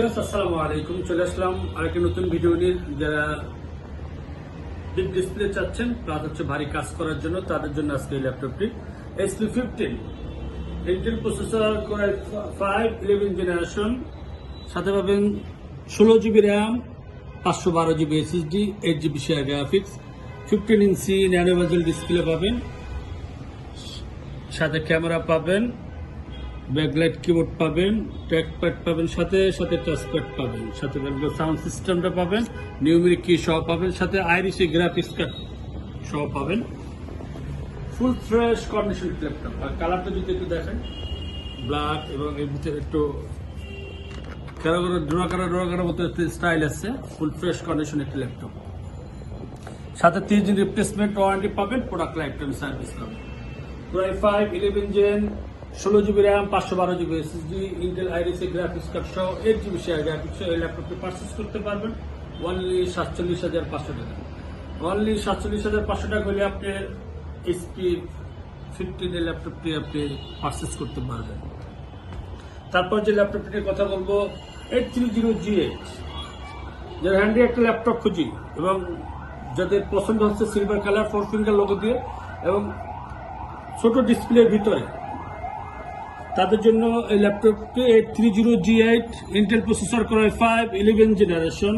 আসসালামু আলাইকুম চলে আসলাম আরেকটি নতুন ভিডিও নিয়ে। যারা বিগ ডিসপ্লে চাচ্ছেন প্লাস হচ্ছে ভারী কাজ করার জন্য, তাদের জন্য আজকে এই ল্যাপটপটি SP fifteen Intel processor five eleven generation সাথে পাবেন ষোলো জিবি র্যাম পাঁচশো বারো GB SSD eight GB share graphics fifteen inch nano bezel display পাবেন, সাথে ক্যামেরা পাবেন ব্যাকলাইট কিবোর্ড পাবেন ট্র্যাকপ্যাড পাবেন, সাথে সাথে টাচপ্যাড পাবেন, সাথে সাউন্ড সিস্টেমটা পাবেন নিউমেরিক কি সহ পাবেন, সাথে আইরিসি গ্রাফিক্স কার্ড সহ পাবেন। ফুল ফ্রেশ কন্ডিশন ল্যাপটপ আর কালারটা যদি একটু দেখেন ব্ল্যাক এবং এর ভিতরে একটু কেন করে ডোরা করা ডোরা করার মতো স্টাইল আছে। ফুল ফ্রেশ কন্ডিশন একটি ল্যাপটপ সাথে তিন দিন রিপ্লেসমেন্ট ওয়ারেন্টি পাবেন প্রোডাক্ট লাইফ টাইম সার্ভিস পাবেন। প্রাই ফাইভ ইলেভেন জেন ষোলো জিবি র্যাম, পাঁচশো বারো GB S SSD Intel Iris graphics card সহ এইট জিবি শেয়ার গ্রাফিক্স এই ল্যাপটপটি পারচেস করতে পারবেন। অনলি সাতচল্লিশ হাজার পাঁচশো টাকা। অনলি সাতচল্লিশ হাজার পাঁচশো টাকা হলে আপনি এইচপি ফিফটিন এর ল্যাপটপটি আপনি পারচেস করতে পারবেন। তারপর যে ল্যাপটপটির কথা বলব eight three zero G eight যার হ্যান্ডি একটা ল্যাপটপ খুঁজি এবং যাদের পছন্দ হচ্ছে silver colour four finger logo দিয়ে এবং ছোট ডিসপ্লের ভিতরে তাদের জন্য এই ল্যাপটপটি eight three zero G eight Intel processor করে ফাইভ ইলেভেন জেনারেশন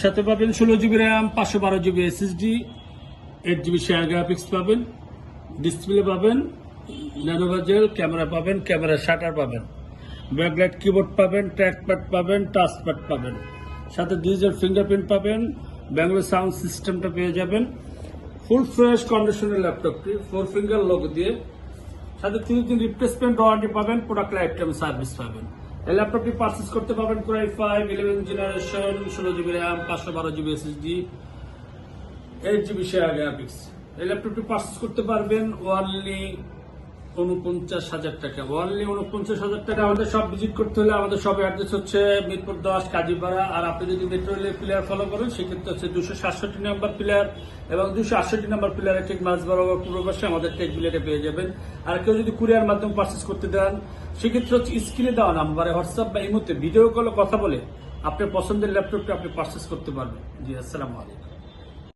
সাথে পাবেন ষোলো জিবি র্যাম পাঁচশো বারো GB SSD eight GB share graphics পাবেন ডিসপ্লে পাবেন ন্যানোভাজেল ক্যামেরা পাবেন ক্যামেরা শাটার পাবেন ব্যাকলাইট কিবোর্ড পাবেন ট্র্যাকপ্যাড পাবেন টাচপ্যাড পাবেন, সাথে ডিজিটাল ফিঙ্গারপ্রিন্ট পাবেন ব্যাঙ্গালোর সাউন্ড সিস্টেমটা পেয়ে যাবেন ফুল ফ্রেশ কন্ডিশনের ল্যাপটপটি ফোর ফিঙ্গার লোগো দিয়ে সাথে তিরিশ দিন রিপ্লেসমেন্ট ওয়ারেন্টি পাবেন প্রোডাক্ট লাইফ টাইম সার্ভিস পাবেন। এই ল্যাপটপটি পারচেস করতে পারবেন core i five eleven generation ষোলো জিবি র্যাম পাঁচশো বারো GB SSD eight GB share graphics এই ল্যাপটপটি পারচেস করতে পারবেন ওয়ানলি উনপঞ্চাশ হাজার টাকা। ওয়ানলি উনপঞ্চাশ হাজার টাকা আমাদের সব ভিজিট করতে হলে আমাদের সব অ্যাড্রেস হচ্ছে মিরপুর দশ, কাজীপাড়া। আর আপনি যদি মেট্রো রেলের প্লেয়ার ফলো করেন, সেক্ষেত্রে হচ্ছে দুশো সাতষট্টি নম্বর প্লেয়ার এবং দুশো আটষট্টি নাম্বার প্লেয়ারের ঠিক মাঝ বরাবর পূর্ব পাশে আমাদের টেক বিলেটে পেয়ে যাবেন। আর কেউ যদি কুরিয়ার মাধ্যমে পারচেস করতে দেন, সেক্ষেত্রে হচ্ছে স্ক্রিনে দেওয়া নাম্বারে হোয়াটসঅ্যাপ বা ইমোতে ভিডিও কলে কথা বলে আপনার পছন্দের ল্যাপটপটা আপনি পারচেস করতে পারবেন। জি, আসসালামু আলাইকুম।